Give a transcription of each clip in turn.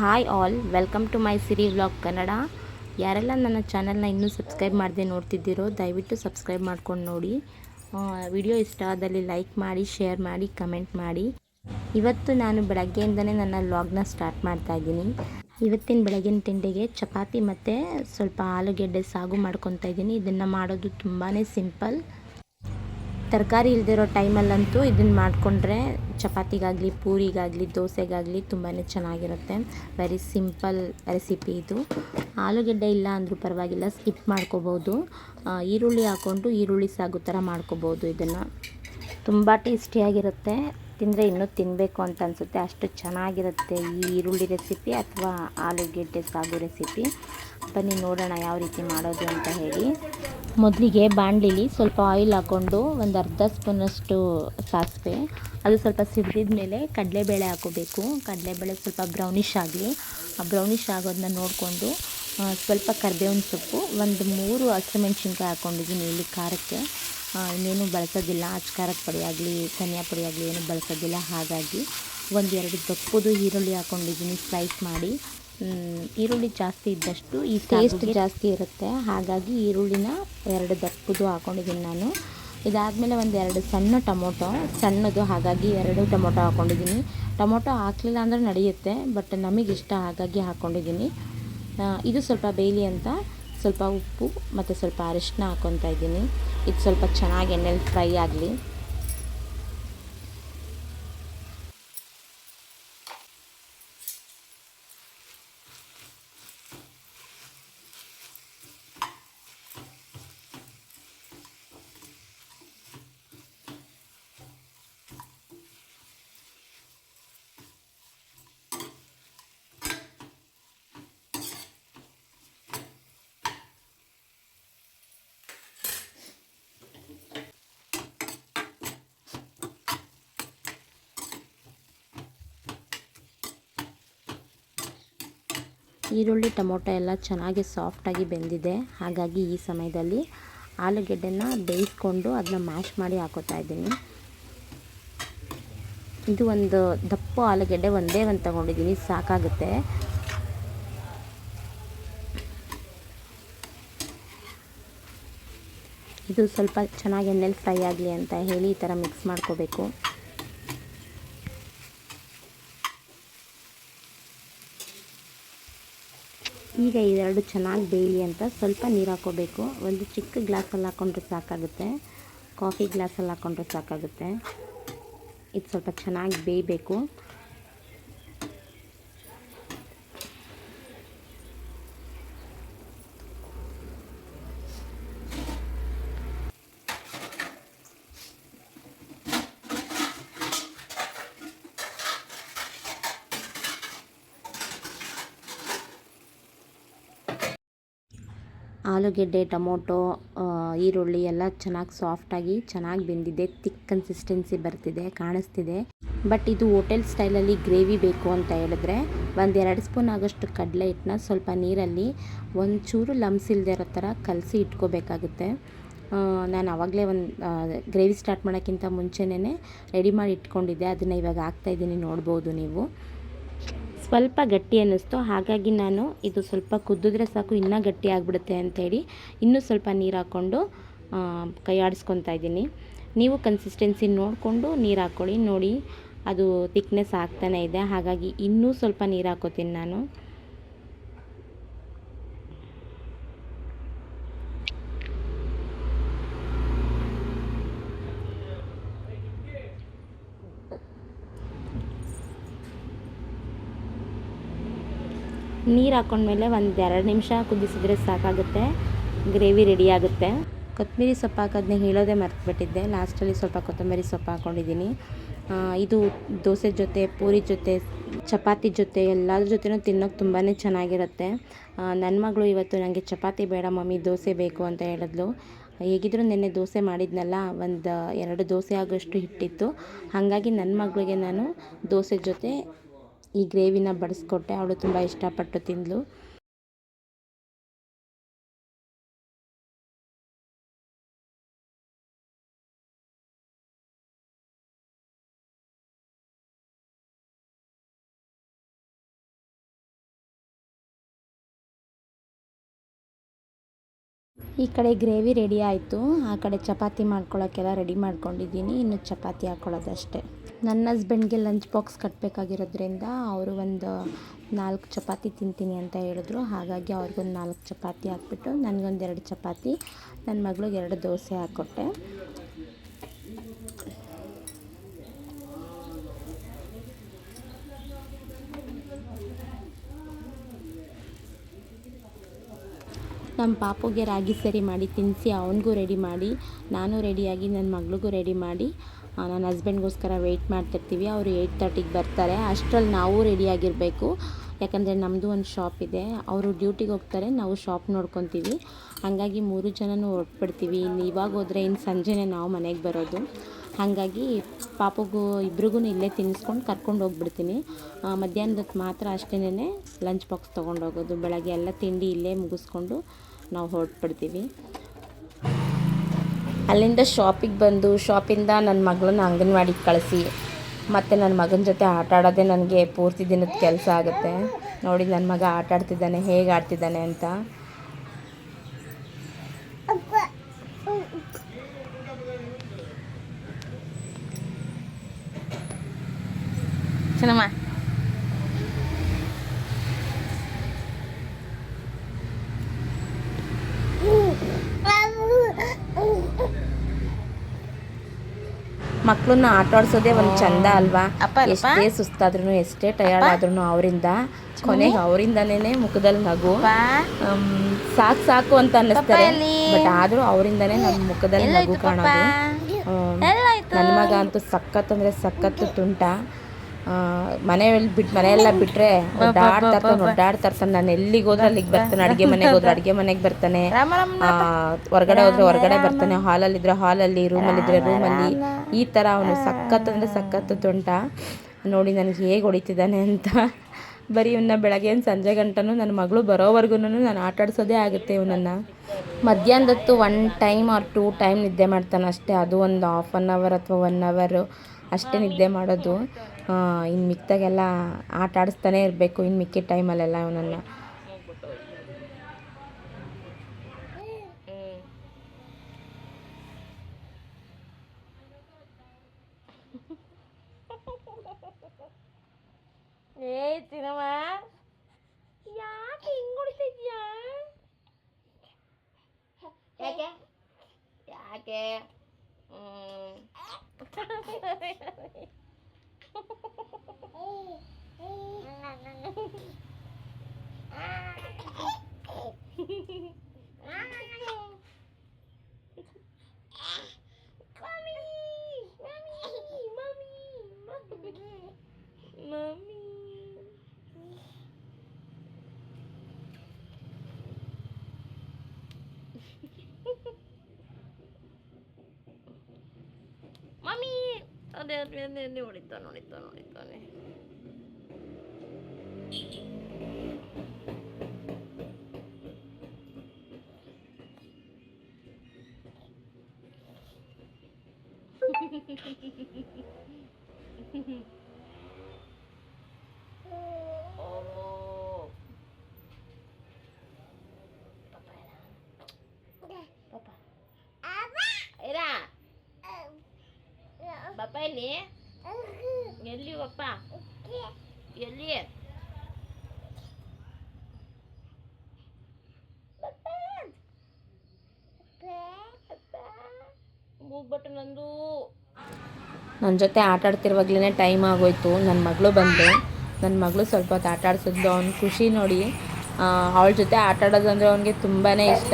Hi all, welcome to my Siri vlog Kannada. ಯಾರೆಲ್ಲ ನನ್ನ ಚಾನಲ್ನ ಇನ್ನೂ ಸಬ್ಸ್ಕ್ರೈಬ್ ಮಾಡದೆ ನೋಡ್ತಿದ್ದೀರೋ, ದಯವಿಟ್ಟು ಸಬ್ಸ್ಕ್ರೈಬ್ ಮಾಡ್ಕೊಂಡು ನೋಡಿ. ವಿಡಿಯೋ ಇಷ್ಟ ಆದಲ್ಲಿ ಲೈಕ್ ಮಾಡಿ, ಶೇರ್ ಮಾಡಿ, ಕಮೆಂಟ್ ಮಾಡಿ. ಇವತ್ತು ನಾನು ಬೆಳಗ್ಗೆಯಿಂದನೇ ನನ್ನ ವ್ಲಾಗ್ನ ಸ್ಟಾರ್ಟ್ ಮಾಡ್ತಾ ಇದ್ದೀನಿ. ಇವತ್ತಿನ ಬೆಳಗಿನ ತಿಂಡಿಗೆ ಚಪಾತಿ ಮತ್ತು ಸ್ವಲ್ಪ ಆಲೂಗೆಡ್ಡೆ ಸಾಗು ಮಾಡ್ಕೊತಾ ಇದ್ದೀನಿ. ಇದನ್ನು ಮಾಡೋದು ತುಂಬಾ ಸಿಂಪಲ್. ತರಕಾರಿ ಇಲ್ದಿರೋ ಟೈಮಲ್ಲಂತೂ ಇದನ್ನು ಮಾಡಿಕೊಂಡ್ರೆ ಚಪಾತಿಗಾಗಲಿ, ಪೂರಿಗಾಗಲಿ, ದೋಸೆಗಾಗಲಿ ತುಂಬಾ ಚೆನ್ನಾಗಿರುತ್ತೆ. ವೆರಿ ಸಿಂಪಲ್ ರೆಸಿಪಿ ಇದು. ಆಲೂಗಡ್ಡೆ ಇಲ್ಲ ಅಂದರೂ ಪರವಾಗಿಲ್ಲ ಸ್ಕಿಪ್ ಮಾಡ್ಕೋಬೋದು. ಈರುಳ್ಳಿ ಹಾಕ್ಕೊಂಡು ಈರುಳ್ಳಿ ಸಾಗು ಥರ ಮಾಡ್ಕೋಬೋದು ಇದನ್ನು. ತುಂಬ ಟೇಸ್ಟಿಯಾಗಿರುತ್ತೆ. ತಿಂದರೆ ಇನ್ನೂ ತಿನ್ನಬೇಕು ಅಂತ ಅನಿಸುತ್ತೆ. ಅಷ್ಟು ಚೆನ್ನಾಗಿರುತ್ತೆ ಈ ಈರುಳ್ಳಿ ರೆಸಿಪಿ ಅಥವಾ ಆಲೂಗೆಡ್ಡೆ ಸಾಗು ರೆಸಿಪಿ ಬನ್ನಿ ನೋಡೋಣ ಯಾವ ರೀತಿ ಮಾಡೋದು ಅಂತ ಹೇಳಿ. ಮೊದಲಿಗೆ ಬಾಣಲಿಲಿ ಸ್ವಲ್ಪ ಆಯಿಲ್ ಹಾಕ್ಕೊಂಡು ಒಂದು ಅರ್ಧ ಸ್ಪೂನಷ್ಟು ಸಾಸಿವೆ, ಅದು ಸ್ವಲ್ಪ ಸಿಡಿದ ಮೇಲೆ ಕಡಲೆಬೇಳೆ ಹಾಕೋಬೇಕು. ಕಡಲೆಬೇಳೆ ಸ್ವಲ್ಪ ಬ್ರೌನಿಷ್ ಆಗಲಿ. ಆ ಬ್ರೌನಿಷ್ ಆಗೋದನ್ನ ನೋಡಿಕೊಂಡು ಸ್ವಲ್ಪ ಕರಿಬೇವಿನ ಸೊಪ್ಪು, ಒಂದು ಮೂರು ಹಸಿಮೆಣ್ಸಿನ್ಕಾಯಿ ಹಾಕ್ಕೊಂಡಿದ್ದೀನಿ ಇಲ್ಲಿ ಖಾರಕ್ಕೆ. ಇನ್ನೇನು ಬಳಸೋದಿಲ್ಲ. ಅಚ್ಚ ಖಾರದ ಪುಡಿ ಆಗಲಿ, ಧನಿಯಾ ಪುಡಿ ಆಗಲಿ, ಏನು ಬಳಸೋದಿಲ್ಲ. ಹಾಗಾಗಿ ಒಂದೆರಡು ದಪ್ಪದು ಈರುಳ್ಳಿ ಹಾಕ್ಕೊಂಡಿದ್ದೀನಿ ಸ್ಲೈಸ್ ಮಾಡಿ. ಈರುಳ್ಳಿ ಜಾಸ್ತಿ ಇದ್ದಷ್ಟು ಈ ಟೇಸ್ಟ್ ಜಾಸ್ತಿ ಇರುತ್ತೆ. ಹಾಗಾಗಿ ಈರುಳ್ಳಿನ ಎರಡು ದಪ್ಪದು ಹಾಕ್ಕೊಂಡಿದ್ದೀನಿ ನಾನು. ಇದಾದಮೇಲೆ ಒಂದು ಎರಡು ಸಣ್ಣ ಟೊಮೊಟೊ ಸಣ್ಣದು ಹಾಗಾಗಿ ಎರಡು ಟೊಮೊಟೊ ಹಾಕ್ಕೊಂಡಿದ್ದೀನಿ ಟೊಮೊಟೊ ಹಾಕಲಿಲ್ಲ ಅಂದರೆ ನಡೆಯುತ್ತೆ ಬಟ್ ನಮಗಿಷ್ಟ ಹಾಗಾಗಿ ಹಾಕ್ಕೊಂಡಿದ್ದೀನಿ ಇದು ಸ್ವಲ್ಪ ಬೇಯಲಿ ಅಂತ ಸ್ವಲ್ಪ ಉಪ್ಪು ಮತ್ತು ಸ್ವಲ್ಪ ಅರಿಶಿನ ಹಾಕ್ಕೊತಾ ಇದ್ದೀನಿ. ಇದು ಸ್ವಲ್ಪ ಚೆನ್ನಾಗಿ ಎಣ್ಣೆಲಿ ಫ್ರೈ ಆಗಲಿ. ಈರುಳ್ಳಿ, ಟೊಮೊಟೊ ಎಲ್ಲ ಚೆನ್ನಾಗಿ ಸಾಫ್ಟಾಗಿ ಬೆಂದಿದೆ. ಹಾಗಾಗಿ ಈ ಸಮಯದಲ್ಲಿ ಆಲೂಗೆಡ್ಡೆನ ಬೇಯಿಸ್ಕೊಂಡು ಅದನ್ನ ಮ್ಯಾಶ್ ಮಾಡಿ ಹಾಕೋತಾ ಇದ್ದೀನಿ. ಇದು ಒಂದು ದಪ್ಪ ಆಲೂಗೆಡ್ಡೆ, ಒಂದೇ ಒಂದು ತಗೊಂಡಿದ್ದೀನಿ, ಸಾಕಾಗುತ್ತೆ. ಇದು ಸ್ವಲ್ಪ ಚೆನ್ನಾಗಿ ಎಣ್ಣೆಲಿ ಫ್ರೈ ಆಗಲಿ ಅಂತ ಹೇಳಿ ಈ ಥರ ಮಿಕ್ಸ್ ಮಾಡ್ಕೋಬೇಕು. ಈಗ ಇದೆರಡು ಚೆನ್ನಾಗಿ ಬೇಯಲಿ ಅಂತ ಸ್ವಲ್ಪ ನೀರು ಹಾಕೋಬೇಕು ಒಂದು ಚಿಕ್ಕ ಗ್ಲಾಸಲ್ಲಿ ಹಾಕ್ಕೊಂಡ್ರೆ ಸಾಕಾಗುತ್ತೆ. ಕಾಫಿ ಗ್ಲಾಸಲ್ಲಿ ಹಾಕ್ಕೊಂಡ್ರೆ ಸಾಕಾಗುತ್ತೆ. ಇದು ಸ್ವಲ್ಪ ಚೆನ್ನಾಗಿ ಬೇಯಬೇಕು. ಆಲೂಗೆಡ್ಡೆ, ಟೊಮೊಟೊ ಈರುಳ್ಳಿ ಎಲ್ಲ ಚೆನ್ನಾಗಿ ಸಾಫ್ಟಾಗಿ ಚೆನ್ನಾಗಿ ಬೆಂದಿದೆ. ತಿಕ್ ಕನ್ಸಿಸ್ಟೆನ್ಸಿ ಬರ್ತಿದೆ, ಕಾಣಿಸ್ತಿದೆ. ಬಟ್ ಇದು ಹೋಟೆಲ್ ಸ್ಟೈಲಲ್ಲಿ ಗ್ರೇವಿ ಬೇಕು ಅಂತ ಹೇಳಿದ್ರೆ ಒಂದು ಎರಡು ಸ್ಪೂನ್ ಆಗೋಷ್ಟು ಕಡಲೆ ಹಿಟ್ಟನ್ನ ಸ್ವಲ್ಪ ನೀರಲ್ಲಿ ಒಂಚೂರು ಲಮ್ಸ್ ಇಲ್ಲದೆ ಇರೋ ಥರ ಕಲಸಿ ಇಟ್ಕೋಬೇಕಾಗುತ್ತೆ. ನಾನು ಆವಾಗಲೇ ಒಂದು ಗ್ರೇವಿ ಸ್ಟಾರ್ಟ್ ಮಾಡೋಕ್ಕಿಂತ ಮುಂಚೆನೇ ರೆಡಿ ಮಾಡಿ ಇಟ್ಕೊಂಡಿದ್ದೆ. ಅದನ್ನು ಇವಾಗ ಹಾಕ್ತಾಯಿದ್ದೀನಿ ನೋಡ್ಬೋದು ನೀವು. ಸ್ವಲ್ಪ ಗಟ್ಟಿ ಅನ್ನಿಸ್ತು. ಹಾಗಾಗಿ ನಾನು ಇದು ಸ್ವಲ್ಪ ಕುದ್ದಿದ್ರೆ ಸಾಕು, ಇನ್ನೂ ಗಟ್ಟಿ ಆಗಿಬಿಡುತ್ತೆ ಅಂಥೇಳಿ ಇನ್ನೂ ಸ್ವಲ್ಪ ನೀರು ಹಾಕ್ಕೊಂಡು ಕೈ ಆಡಿಸ್ಕೊತಾ ಇದ್ದೀನಿ. ನೀವು ಕನ್ಸಿಸ್ಟೆನ್ಸಿ ನೋಡಿಕೊಂಡು ನೀರು ಹಾಕ್ಕೊಳ್ಳಿ ನೋಡಿ, ಅದು ತಿಕ್ನೆಸ್ ಆಗ್ತಾನೇ ಇದೆ. ಹಾಗಾಗಿ ಇನ್ನೂ ಸ್ವಲ್ಪ ನೀರು ಹಾಕೋತೀನಿ ನಾನು. ನೀರು ಹಾಕ್ಕೊಂಡ್ಮೇಲೆ ಒಂದು ಎರಡು ನಿಮಿಷ ಕುದಿಸಿದ್ರೆ ಸಾಕಾಗುತ್ತೆ. ಗ್ರೇವಿ ರೆಡಿ ಆಗುತ್ತೆ. ಕೊತ್ತಂಬರಿ ಸೊಪ್ಪು ಹಾಕೋದನ್ನ ಹೇಳೋದೇ ಮರ್ತುಬಿಟ್ಟಿದ್ದೆ. ಲಾಸ್ಟಲ್ಲಿ ಸ್ವಲ್ಪ ಕೊತ್ತಂಬರಿ ಸೊಪ್ಪು ಹಾಕ್ಕೊಂಡಿದ್ದೀನಿ ಇದು ದೋಸೆ ಜೊತೆ, ಪೂರಿ ಜೊತೆ, ಚಪಾತಿ ಜೊತೆ, ಎಲ್ಲದ್ರ ಜೊತೆನೂ ತಿನ್ನೋಕೆ ತುಂಬಾ ಚೆನ್ನಾಗಿರುತ್ತೆ. ನನ್ನ ಮಗಳು ಇವತ್ತು ನನಗೆ ಚಪಾತಿ ಬೇಡ, ಮಮ್ಮಿ ದೋಸೆ ಬೇಕು ಅಂತ ಹೇಳಿದ್ಲು. ಹೇಗಿದ್ರೂ ನೆನ್ನೆ ದೋಸೆ ಮಾಡಿದ್ನಲ್ಲ, ಒಂದು ಎರಡು ದೋಸೆ ಆಗೋಷ್ಟು ಹಿಟ್ಟಿತ್ತು. ಹಾಗಾಗಿ ನನ್ನ ಮಗಳಿಗೆ ನಾನು ದೋಸೆ ಜೊತೆ ಈ ಗ್ರೇವಿನ ಬಡಿಸ್ಕೊಟ್ಟೆ. ಅವಳು ತುಂಬ ಇಷ್ಟಪಟ್ಟು ತಿಂದಳು. ಈ ಕಡೆ ಗ್ರೇವಿ ರೆಡಿ ಆಯಿತು. ಆ ಕಡೆ ಚಪಾತಿ ಮಾಡ್ಕೊಳ್ಳೋಕ್ಕೆಲ್ಲ ರೆಡಿ ಮಾಡ್ಕೊಂಡಿದ್ದೀನಿ. ಇನ್ನು ಚಪಾತಿ ಹಾಕ್ಕೊಳ್ಳೋದಷ್ಟೇ ನನ್ನ ಹಸ್ಬೆಂಡ್ಗೆ ಲಂಚ್ ಬಾಕ್ಸ್ ಕಟ್ಟಬೇಕಾಗಿರೋದ್ರಿಂದ ಅವರು ಒಂದು ನಾಲ್ಕು ಚಪಾತಿ ತಿಂತೀನಿ ಅಂತ ಹೇಳಿದ್ರು. ಹಾಗಾಗಿ ಅವ್ರಿಗೊಂದು ನಾಲ್ಕು ಚಪಾತಿ ಹಾಕ್ಬಿಟ್ಟು ನನಗೊಂದು ಎರಡು ಚಪಾತಿ ನನ್ನ ಮಗಳಿಗೆ ಎರಡು ದೋಸೆ ಹಾಕ್ಕೊಟ್ಟೆ ನಮ್ಮ ಪಾಪುಗೆ ರಾಗಿ ಸರಿ ಮಾಡಿ ತಿನ್ನಿಸಿ ಅವನಿಗೂ ರೆಡಿ ಮಾಡಿ, ನಾನು ರೆಡಿಯಾಗಿ ನನ್ನ ಮಗಳಿಗೂ ರೆಡಿ ಮಾಡಿ ನನ್ನ ಹಸ್ಬೆಂಡ್ಗೋಸ್ಕರ ವೆಯ್ಟ್ ಮಾಡ್ತಿರ್ತೀವಿ. ಅವರು ಏಯ್ಟ್ ತರ್ಟಿಗೆ ಬರ್ತಾರೆ. ಅಷ್ಟರಲ್ಲಿ ನಾವು ರೆಡಿಯಾಗಿರಬೇಕು ಯಾಕಂದರೆ ನಮ್ಮದು ಒಂದು ಶಾಪ್ ಇದೆ. ಅವರು ಡ್ಯೂಟಿಗೆ ಹೋಗ್ತಾರೆ. ನಾವು ಶಾಪ್ ನೋಡ್ಕೊತೀವಿ. ಹಾಗಾಗಿ ಮೂರು ಜನನೂ ಹೊರಟ್ಬಿಡ್ತೀವಿ ಇನ್ನು ಇವಾಗ ಹೋದರೆ ಇನ್ನು ಸಂಜೆನೇ ನಾವು ಮನೆಗೆ ಬರೋದು. ಹಾಗಾಗಿ ಪಾಪುಗೂ ಇಬ್ರಿಗೂ ಇಲ್ಲೇ ತಿನ್ನಿಸ್ಕೊಂಡು ಕರ್ಕೊಂಡು ಹೋಗ್ಬಿಡ್ತೀನಿ. ಮಧ್ಯಾಹ್ನದಕ್ಕೆ ಮಧ್ಯಾಹ್ನದ ಮಾತ್ರ ಅಷ್ಟೇನೆ ಲಂಚ್ ಬಾಕ್ಸ್ ತೊಗೊಂಡು ಹೋಗೋದು ಬೆಳಗ್ಗೆ ಎಲ್ಲ ತಿಂಡಿ ಇಲ್ಲೇ ಮುಗಿಸ್ಕೊಂಡು ನಾವು ಹೊರಟ್ಬಿಡ್ತೀವಿ. ಅಲ್ಲಿಂದ ಶಾಪಿಗೆ ಬಂದು ಶಾಪಿಂದ ನನ್ನ ಮಗಳನ್ನ ಅಂಗನವಾಡಿಗೆ ಕಳಿಸಿ. ಮತ್ತು ನನ್ನ ಮಗನ ಜೊತೆ ಆಟ ಆಡೋದೇ ನನಗೆ ಪೂರ್ತಿ ದಿನದ ಕೆಲಸ ಆಗುತ್ತೆ. ನೋಡಿ ನನ್ನ ಮಗ ಆಟ ಆಡ್ತಿದ್ದಾನೆ, ಹೇಗೆ ಆಡ್ತಿದ್ದಾನೆ ಅಂತ. ಚೆನ್ನಮ್ಮ ಮಕ್ಕಳನ್ನ ಆಟ ಆಡ್ಸೋದೇ ಒಂದು ಚಂದ ಅಲ್ವಾ? ಎಷ್ಟೇ ಸುಸ್ತಾದ್ರೂ ಎಷ್ಟೇ ಟಯರ್ಡ್ ಆದ್ರೂ ಅವರಿಂದ ಕೊನೆಗೆ ಅವರಿಂದನೇ ಮುಖದಲ್ಲಿ ನಗು. ಸಾಕ್ ಸಾಕು ಅಂತ ಅನ್ನಿಸ್ತಾರೆ. ಬಟ್ ಆದ್ರೂ ಅವರಿಂದನೇ ನಮ್ಮ ಮುಖದಲ್ಲಿ ನಗು ಕಾಣೋದು. ನನ್ನ ಮಗ ಅಂತೂ ಸಖತ್ ಅಂದ್ರೆ ಸಖತ್ತು ತುಂಟ. ಮನೆಯಲ್ಲಿ ಬಿಟ್ಟು ಮನೆಯೆಲ್ಲ ಬಿಟ್ರೆ ಒಡ್ಡಾಡ್ತಾ ಇರ್ತಾನೆ ಒಡ್ಡಾಡ್ತಾ ಇರ್ತಾನೆ ನಾನು ಎಲ್ಲಿಗೆ ಹೋದ್ರೆ ಅಲ್ಲಿಗೆ ಬರ್ತಾನೆ ಅಡುಗೆ ಮನೆಗೆ ಹೋದ್ರೆ ಅಡುಗೆ ಮನೆಗೆ ಬರ್ತಾನೆ. ಹೊರಗಡೆ ಹೊರ್ಗಡೆ ಹೋದ್ರೆ ಹೊರಗಡೆ ಬರ್ತಾನೆ ಹಾಲಲ್ಲಿ ಇದ್ರೆ ಹಾಲಲ್ಲಿ ರೂಮಲ್ಲಿ ಇದ್ರೆ ರೂಮಲ್ಲಿ. ಈ ಥರ ಅವನು ಸಖತ್ ಅಂದರೆ ಸಖತ್ತು ತುಂಟ ನೋಡಿ ನನಗೆ ಹೇಗೆ ಹೊಡಿತಿದ್ದಾನೆ ಅಂತ. ಬರೀ ಇವನ್ನ ಬೆಳಗ್ಗೆ ಸಂಜೆ ಗಂಟನೂ ನನ್ನ ಮಗಳು ಬರೋವರೆಗೂ ನಾನು ಆಟ ಆಡ್ಸೋದೇ ಆಗುತ್ತೆ ಇವನನ್ನು. ಮಧ್ಯಾಹ್ನದತ್ತು one time or two time ನಿದ್ದೆ ಮಾಡ್ತಾನೆ ಅಷ್ಟೇ. ಅದು ಒಂದು ಹಾಫ್ ಆನ್ ಅವರ್ ಅಥವಾ ಒನ್ ಅವರು ಅಷ್ಟೇ ನಿದ್ದೆ ಮಾಡೋದು. ಇನ್ನು ಮಿಕ್ತಾಗೆಲ್ಲ ಆಟ ಆಡಿಸ್ತಾನೆ ಇರಬೇಕು. ಇನ್ನು ಮಿಕ್ಕಿದ ಟೈಮಲ್ಲೆಲ್ಲ ಇವನನ್ನು. Bye. あれあれあれあたの降りたの降りたね。ಪಪ್ಪ ಎಲ್ಲಿ ಅಪ್ಪ ಎಲ್ಲಿ ಹೋಗ್ಬಿಟ್ಟು ನಂದು. ನನ್ನ ಜೊತೆ ಆಟ ಆಡ್ತಿರುವಾಗ್ಲೇ ಟೈಮ್ ಆಗೋಯ್ತು. ನನ್ನ ಮಗಳು ಬಂದೆ ನನ್ನ ಮಗಳು ಸ್ವಲ್ಪ ಹೊತ್ತು ಆಟ ಆಡ್ಸಿದ್ದು ಅವ್ನ ಖುಷಿ ನೋಡಿ ಅವಳ ಜೊತೆ ಆಟ ಆಡೋದಂದ್ರೆ ಅವನಿಗೆ ತುಂಬಾ ಇಷ್ಟ.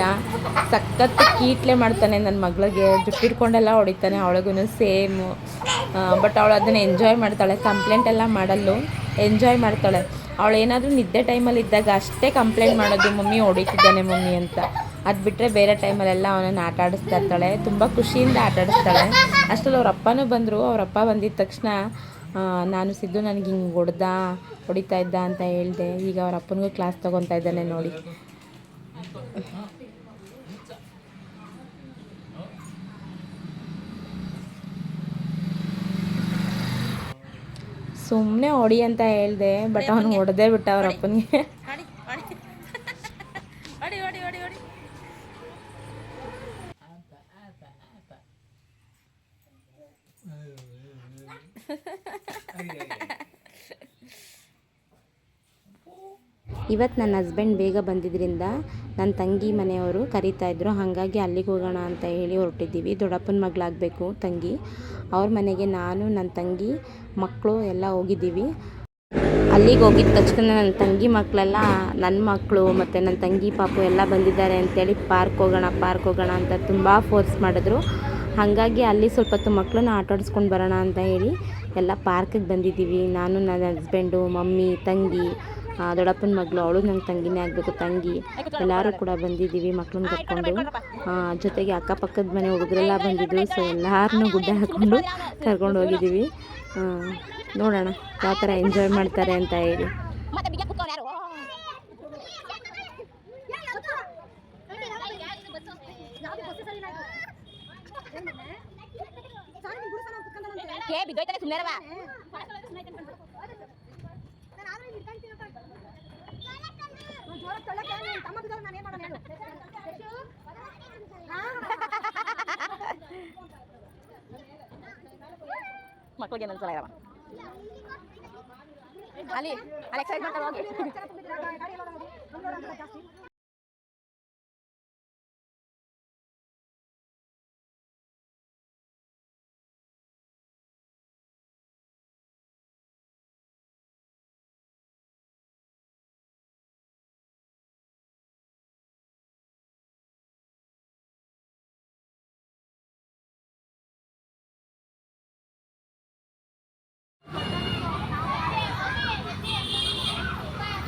ಸಖತ್ತು ಕೀಟ್ಲೆ ಮಾಡ್ತಾನೆ ನನ್ನ ಮಗಳಿಗೆ. ಜುಟ್ಟಿಡ್ಕೊಂಡೆಲ್ಲ ಹೊಡಿತಾನೆ ಅವಳಿಗೂ ಸೇಮು. ಬಟ್ ಅವಳು ಅದನ್ನು ಎಂಜಾಯ್ ಮಾಡ್ತಾಳೆ. ಕಂಪ್ಲೇಂಟ್ ಎಲ್ಲ ಮಾಡಲ್ಲು. ಎಂಜಾಯ್ ಮಾಡ್ತಾಳೆ. ಅವಳು ಏನಾದರೂ ನಿದ್ದೆ ಟೈಮಲ್ಲಿ ಇದ್ದಾಗ ಅಷ್ಟೇ ಕಂಪ್ಲೇಂಟ್ ಮಾಡೋದು, ಮಮ್ಮಿ ಹೊಡಿತಿದ್ದಾನೆ ಮಮ್ಮಿ ಅಂತ. ಅದು ಬಿಟ್ಟರೆ ಬೇರೆ ಟೈಮಲ್ಲೆಲ್ಲ ಅವನನ್ನು ಆಟ ಆಡಿಸ್ತಾ ಇರ್ತಾಳೆ. ತುಂಬ ಖುಷಿಯಿಂದ ಆಟ ಆಡಿಸ್ತಾಳೆ ಅಷ್ಟರಲ್ಲಿ ಅವ್ರ ಅಪ್ಪನೂ ಬಂದರು. ಅವ್ರ ಅಪ್ಪ ಬಂದಿದ್ದ ತಕ್ಷಣ ನಾನು ಸಿದ್ದು ನನಗೆ ಹಿಂಗೆ ಹೊಡ್ದ ಹೊಡಿತಾ ಇದ್ದ ಅಂತ ಹೇಳಿದೆ. ಈಗ ಅವ್ರ ಅಪ್ಪನಿಗೂ ಕ್ಲಾಸ್ ತೊಗೊತಾ ಇದ್ದಾನೆ ನೋಡಿ. ಸುಮ್ಮನೆ ಹೊಡಿ ಅಂತ ಹೇಳಿದೆ ಬಟ್ ಅವನು ಹೊಡೆದೇ ಬಿಟ್ಟ ಅವ್ರ ಅಪ್ಪನಿಗೆ ಹೊಡಿ ಹೊಡಿ ಹೊಡಿ ಹೊಡಿ ಹೊಡಿ ಹೊಡಿ ಇವತ್ತು ನನ್ನ ಹಸ್ಬೆಂಡ್ ಬೇಗ ಬಂದಿದ್ದರಿಂದ ನನ್ನ ತಂಗಿ ಮನೆಯವರು ಕರೀತಾ ಇದ್ದರು ಹಾಗಾಗಿ ಅಲ್ಲಿಗೆ ಹೋಗೋಣ ಅಂತ ಹೇಳಿ ಹೊರಟಿದ್ದೀವಿ. ದೊಡ್ಡಪ್ಪನ ಮಗಳಾಗಬೇಕು ತಂಗಿ. ಅವ್ರ ಮನೆಗೆ ನಾನು ನನ್ನ ತಂಗಿ ಮಕ್ಕಳು ಎಲ್ಲ ಹೋಗಿದ್ದೀವಿ. ಅಲ್ಲಿಗೆ ಹೋಗಿದ ತಕ್ಷಣ ನನ್ನ ತಂಗಿ ಮಕ್ಕಳೆಲ್ಲ ನನ್ನ ಮಕ್ಕಳು ಮತ್ತು ನನ್ನ ತಂಗಿ ಪಾಪು ಎಲ್ಲ ಬಂದಿದ್ದಾರೆ ಅಂತೇಳಿ ಪಾರ್ಕ್ ಹೋಗೋಣ ಪಾರ್ಕ್ ಹೋಗೋಣ ಅಂತ ತುಂಬ ಫೋರ್ಸ್ ಮಾಡಿದ್ರು. ಹಾಗಾಗಿ ಅಲ್ಲಿ ಸ್ವಲ್ಪ ಹೊತ್ತು ಮಕ್ಕಳನ್ನ ಆಟ ಆಡಿಸ್ಕೊಂಡು ಬರೋಣ ಅಂತ ಹೇಳಿ ಎಲ್ಲ ಪಾರ್ಕಿಗೆ ಬಂದಿದ್ದೀವಿ. ನಾನು, ನನ್ನ ಹಸ್ಬೆಂಡು ಮಮ್ಮಿ, ತಂಗಿ ದೊಡ್ಡಪ್ಪನ ಮಗಳು ಅವಳು ನನ್ನ ತಂಗಿನೇ ಆಗಬೇಕು ತಂಗಿ. ಎಲ್ಲರೂ ಕೂಡ ಬಂದಿದ್ದೀವಿ ಮಕ್ಕಳನ್ನ ಕರ್ಕೊಂಡು. ಜೊತೆಗೆ ಅಕ್ಕಪಕ್ಕದ ಮನೆ ಹುಡುಗರೆಲ್ಲ ಬಂದಿದ್ರು ಸೊ ಎಲ್ಲರನ್ನೂ ಗುಡ್ಡ ಹಾಕ್ಕೊಂಡು ಕರ್ಕೊಂಡು ಹೋಗಿದ್ದೀವಿ. ನೋಡೋಣ ಯಾವ ಥರ ಎಂಜಾಯ್ ಮಾಡ್ತಾರೆ ಅಂತ ಹೇಳಿ. ಮತ್ತೆ ಬಿಗೆ ಕುತ್ಕೊಂಡು ಯಾರು ಏ ಬಿದ್ದೋಯ್ತಾನೆ ಸುಮ್ಮನೆ ಮಕ್ಕಳಿಗೆ ಒಂದೊಂದ್ಸಲ ಇರವ ಅಲ್ಲಿ. ಅಲ್ಲಿ ಎಕ್ಸೈಸ್ ಮಾಡ್ತಾರೆ ಹೋಗಿ.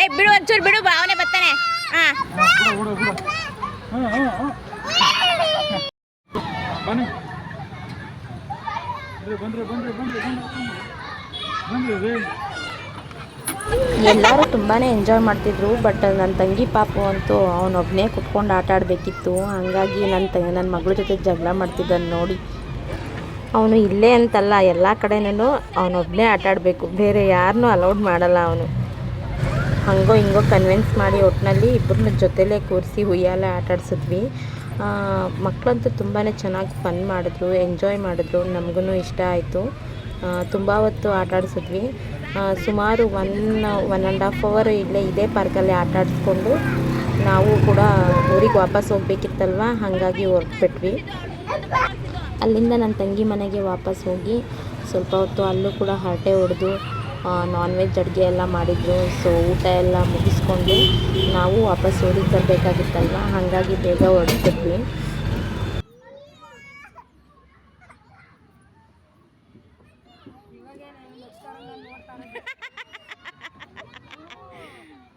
ಏ ಬಿಡು ಒಂಚೂರು ಬಿಡು ಬಾ ಅವನೇ ಬರ್ತಾನೆ. ಹಾಂ. ಬಿಡ ಬಿಡ ಬಿಡ ಹಾಂ ಹಾಂ ಹಾಂ ಬನ್ನಿ ಬಂದ್ರಿ ಬಂದ್ರಿ ಬಂದ್ರಿ ಬಂದ್ರಿ ಬಂದ್ರಿ. ಎಲ್ಲರೂ ತುಂಬಾ ಎಂಜಾಯ್ ಮಾಡ್ತಿದ್ರು ಬಟ್ ನನ್ನ ತಂಗಿ ಪಾಪು ಅಂತೂ ಅವನೊಬ್ಬನೇ ಕುತ್ಕೊಂಡು ಆಟ ಆಡಬೇಕಿತ್ತು. ಹಂಗಾಗಿ ನನ್ನ ತ ನನ್ನ ಮಗಳ ಜೊತೆ ಜಗಳ ಮಾಡ್ತಿದ್ದನ್ನು ನೋಡಿ. ಅವನು ಇಲ್ಲೇ ಅಂತಲ್ಲ, ಎಲ್ಲ ಕಡೆನೂ ಅವನೊಬ್ಬನೇ ಆಟಾಡಬೇಕು. ಬೇರೆ ಯಾರನ್ನೂ ಅಲೌಡ್ ಮಾಡಲ್ಲ ಅವನು. ಹಂಗೋ ಹಿಂಗೋ ಕನ್ವಿನ್ಸ್ ಮಾಡಿ ಒಟ್ಟಿನಲ್ಲಿ ಇಬ್ಬರನ್ನ ಜೊತೆಲೇ ಕೂರಿಸಿ ಉಯ್ಯಾಲೆ ಆಟಾಡಿಸಿದ್ವಿ. ಮಕ್ಕಳಂತೂ ತುಂಬಾ ಚೆನ್ನಾಗಿ ಫನ್ ಮಾಡಿದ್ರು ಎಂಜಾಯ್ ಮಾಡಿದ್ರು ನಮಗೂ ಇಷ್ಟ ಆಯಿತು. ತುಂಬ ಹೊತ್ತು ಆಟಾಡಿಸಿದ್ವಿ. ಸುಮಾರು one one and half hour ಇಲ್ಲೇ ಇದೇ ಪಾರ್ಕಲ್ಲಿ ಆಟಾಡಿಸ್ಕೊಂಡು ನಾವು ಕೂಡ ಊರಿಗೆ ವಾಪಸ್ ಹೋಗ್ಬೇಕಿತ್ತಲ್ವ? ಹಾಗಾಗಿ ಹೊರಟ್ಬಿಟ್ವಿ ಅಲ್ಲಿಂದ ನನ್ನ ತಂಗಿ ಮನೆಗೆ ವಾಪಸ್ ಹೋಗಿ ಸ್ವಲ್ಪ ಹೊತ್ತು ಅಲ್ಲೂ ಕೂಡ ಹರಟೆ ಹೊಡೆದು ನಾನ್ ವೆಜ್ ಅಡುಗೆ ಎಲ್ಲ ಮಾಡಿದ್ರು. ಸೊ ಊಟ ಎಲ್ಲ ಮುಗಿಸ್ಕೊಂಡು ನಾವು ವಾಪಸ್ ಊರಿಗೆ ಬರಬೇಕಾಗಿತ್ತಲ್ವ? ಹಾಗಾಗಿ ಬೇಗ ಹೊರಡ್ತಿದ್ವಿ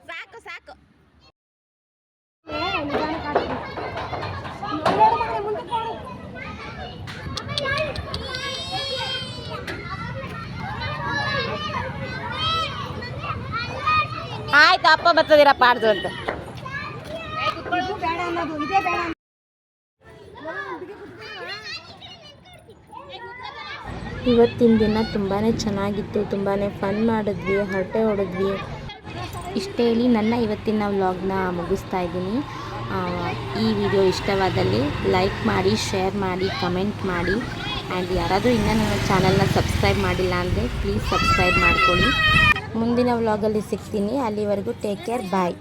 ಸಾಕು ಸಾಕು ಆಯ್ತು ಅಪ್ಪ ಬರ್ತದಿರಪ್ಪ ಆಡ್ದು ಅಂತ. ಇವತ್ತಿನ ದಿನ ತುಂಬಾ ಚೆನ್ನಾಗಿತ್ತು ತುಂಬಾ ಫನ್ ಮಾಡಿದ್ವಿ, ಹರಟೆ ಹೊಡೆದ್ವಿ. ಇಷ್ಟೇ ಹೇಳಿ ನನ್ನ ಇವತ್ತಿನ ವ್ಲಾಗ್ನ ಮುಗಿಸ್ತಾ ಇದ್ದೀನಿ. ಈ ವಿಡಿಯೋ ಇಷ್ಟವಾದಲ್ಲಿ ಲೈಕ್ ಮಾಡಿ ಶೇರ್ ಮಾಡಿ ಕಮೆಂಟ್ ಮಾಡಿ. ಆ್ಯಂಡ್ ಯಾರಾದರೂ ಇನ್ನೂ ನನ್ನ ಚಾನಲ್ನ ಸಬ್ಸ್ಕ್ರೈಬ್ ಮಾಡಿಲ್ಲ ಅಂದರೆ ಪ್ಲೀಸ್ ಸಬ್ಸ್ಕ್ರೈಬ್ ಮಾಡ್ಕೊಳ್ಳಿ. ಮುಂದಿನ ವ್ಲಾಗಲ್ಲಿ ಸಿಗ್ತೀನಿ. ಅಲ್ಲಿವರೆಗೂ ಟೇಕ್ ಕೇರ್ ಬಾಯ್